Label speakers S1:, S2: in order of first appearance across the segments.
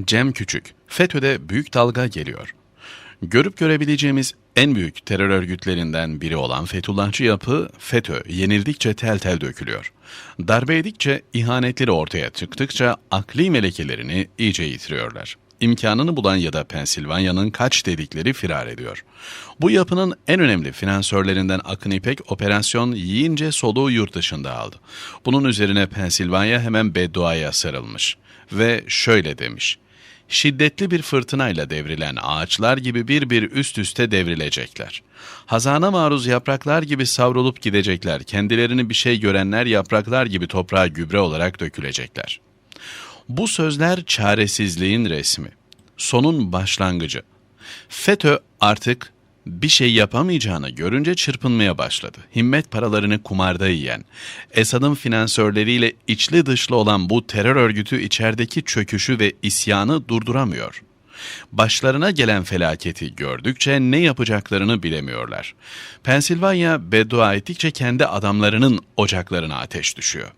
S1: Cem Küçük, FETÖ'de büyük dalga geliyor. Görüp görebileceğimiz en büyük terör örgütlerinden biri olan Fethullahçı yapı FETÖ yenildikçe tel tel dökülüyor. Darbe edikçe ihanetleri ortaya çıktıkça akli melekelerini iyice yitiriyorlar. İmkanını bulan ya da Pensilvanya'nın kaç dedikleri firar ediyor. Bu yapının en önemli finansörlerinden Akın İpek operasyon yiyince soluğu yurt dışında aldı. Bunun üzerine Pensilvanya hemen bedduaya sarılmış ve şöyle demiş şiddetli bir fırtınayla devrilen ağaçlar gibi bir bir üst üste devrilecekler. Hazana maruz yapraklar gibi savrulup gidecekler, kendilerini bir şey görenler yapraklar gibi toprağa gübre olarak dökülecekler. Bu sözler çaresizliğin resmi, sonun başlangıcı. FETÖ artık bir şey yapamayacağını görünce çırpınmaya başladı. Himmet paralarını kumarda yiyen, Esad'ın finansörleriyle içli dışlı olan bu terör örgütü içerideki çöküşü ve isyanı durduramıyor. Başlarına gelen felaketi gördükçe ne yapacaklarını bilemiyorlar. Pensilvanya beddua ettikçe kendi adamlarının ocaklarına ateş düşüyor.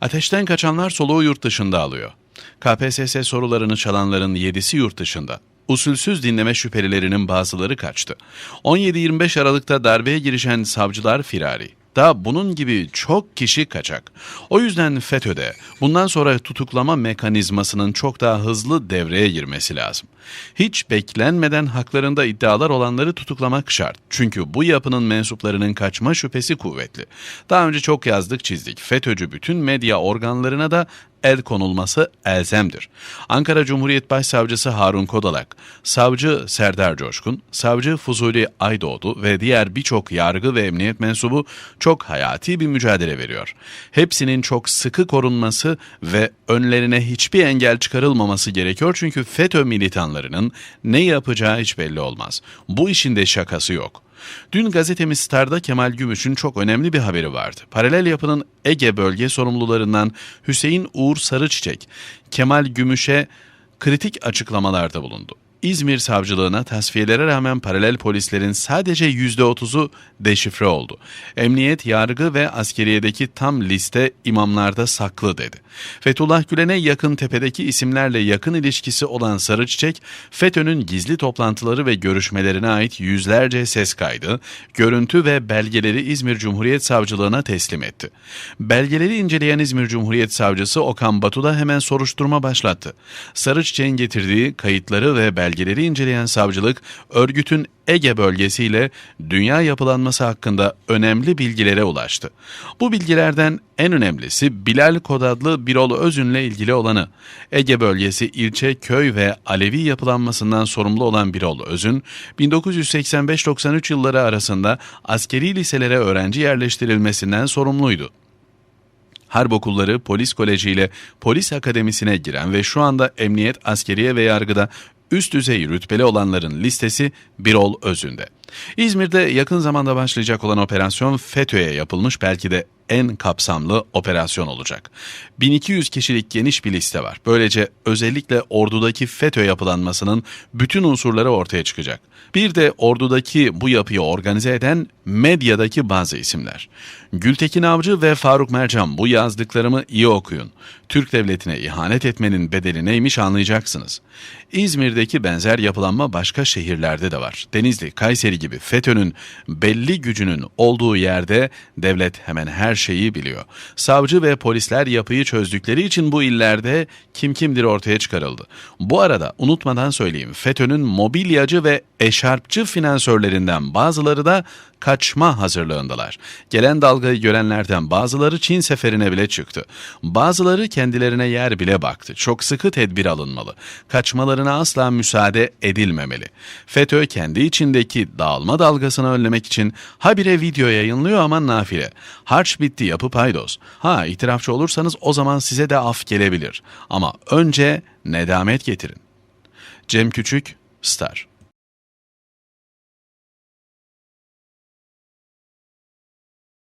S1: Ateşten kaçanlar soluğu yurt dışında alıyor. KPSS sorularını çalanların yedisi yurt dışında. Usulsüz dinleme şüphelilerinin bazıları kaçtı. 17-25 Aralık'ta darbeye girişen savcılar firari. Daha bunun gibi çok kişi kaçak. O yüzden FETÖ'de bundan sonra tutuklama mekanizmasının çok daha hızlı devreye girmesi lazım. Hiç beklenmeden haklarında iddialar olanları tutuklamak şart. Çünkü bu yapının mensuplarının kaçma şüphesi kuvvetli. Daha önce çok yazdık çizdik. FETÖ'cü bütün medya organlarına da el konulması elzemdir. Ankara Cumhuriyet Başsavcısı Harun Kodalak, Savcı Serdar Coşkun, Savcı Fuzuli Aydoğdu ve diğer birçok yargı ve emniyet mensubu çok hayati bir mücadele veriyor. Hepsinin çok sıkı korunması ve önlerine hiçbir engel çıkarılmaması gerekiyor çünkü FETÖ militanlarının ne yapacağı hiç belli olmaz. Bu işin de şakası yok. Dün gazetemiz Star'da Kemal Gümüş'ün çok önemli bir haberi vardı. Paralel yapının Ege bölge sorumlularından Hüseyin Uğur Sarıçiçek, Kemal Gümüş'e kritik açıklamalarda bulundu. İzmir savcılığına tasfiyelere rağmen paralel polislerin sadece %30'u deşifre oldu. Emniyet, yargı ve askeriyedeki tam liste imamlarda saklı dedi. Fethullah Gülen'e yakın tepedeki isimlerle yakın ilişkisi olan Sarıçiçek, FETÖ'nün gizli toplantıları ve görüşmelerine ait yüzlerce ses kaydı, görüntü ve belgeleri İzmir Cumhuriyet Savcılığına teslim etti. Belgeleri inceleyen İzmir Cumhuriyet Savcısı Okan Batu da hemen soruşturma başlattı. Sarıçiçek'in getirdiği kayıtları ve belgeleri belgeleri inceleyen savcılık, örgütün Ege bölgesiyle dünya yapılanması hakkında önemli bilgilere ulaştı. Bu bilgilerden en önemlisi Bilal Kod adlı Birol Özün'le ilgili olanı. Ege bölgesi ilçe, köy ve Alevi yapılanmasından sorumlu olan Birol Özün, 1985-93 yılları arasında askeri liselere öğrenci yerleştirilmesinden sorumluydu. Harp okulları, polis koleji ile polis akademisine giren ve şu anda emniyet, askeriye ve yargıda üst düzey rütbeli olanların listesi Birol Özünde. İzmir'de yakın zamanda başlayacak olan operasyon FETÖ'ye yapılmış belki de en kapsamlı operasyon olacak. 1200 kişilik geniş bir liste var. Böylece özellikle ordudaki FETÖ yapılanmasının bütün unsurları ortaya çıkacak. Bir de ordudaki bu yapıyı organize eden medyadaki bazı isimler. Gültekin Avcı ve Faruk Mercan bu yazdıklarımı iyi okuyun. Türk devletine ihanet etmenin bedeli neymiş anlayacaksınız. İzmir'deki benzer yapılanma başka şehirlerde de var. Denizli, Kayseri gibi FETÖ'nün belli gücünün olduğu yerde devlet hemen her şeyi biliyor. Savcı ve polisler yapıyı çözdükleri için bu illerde kim kimdir ortaya çıkarıldı. Bu arada unutmadan söyleyeyim FETÖ'nün mobilyacı ve eşarpçı finansörlerinden bazıları da kaçma hazırlığındalar. Gelen dalgayı görenlerden bazıları Çin seferine bile çıktı. Bazıları kendilerine yer bile baktı. Çok sıkı tedbir alınmalı. Kaçmalarına asla müsaade edilmemeli. FETÖ kendi içindeki dağılma dalgasını önlemek için habire video yayınlıyor ama nafile. Harç bitti yapı paydos. Ha itirafçı olursanız o zaman size de af gelebilir. Ama önce nedamet getirin. Cem Küçük, Star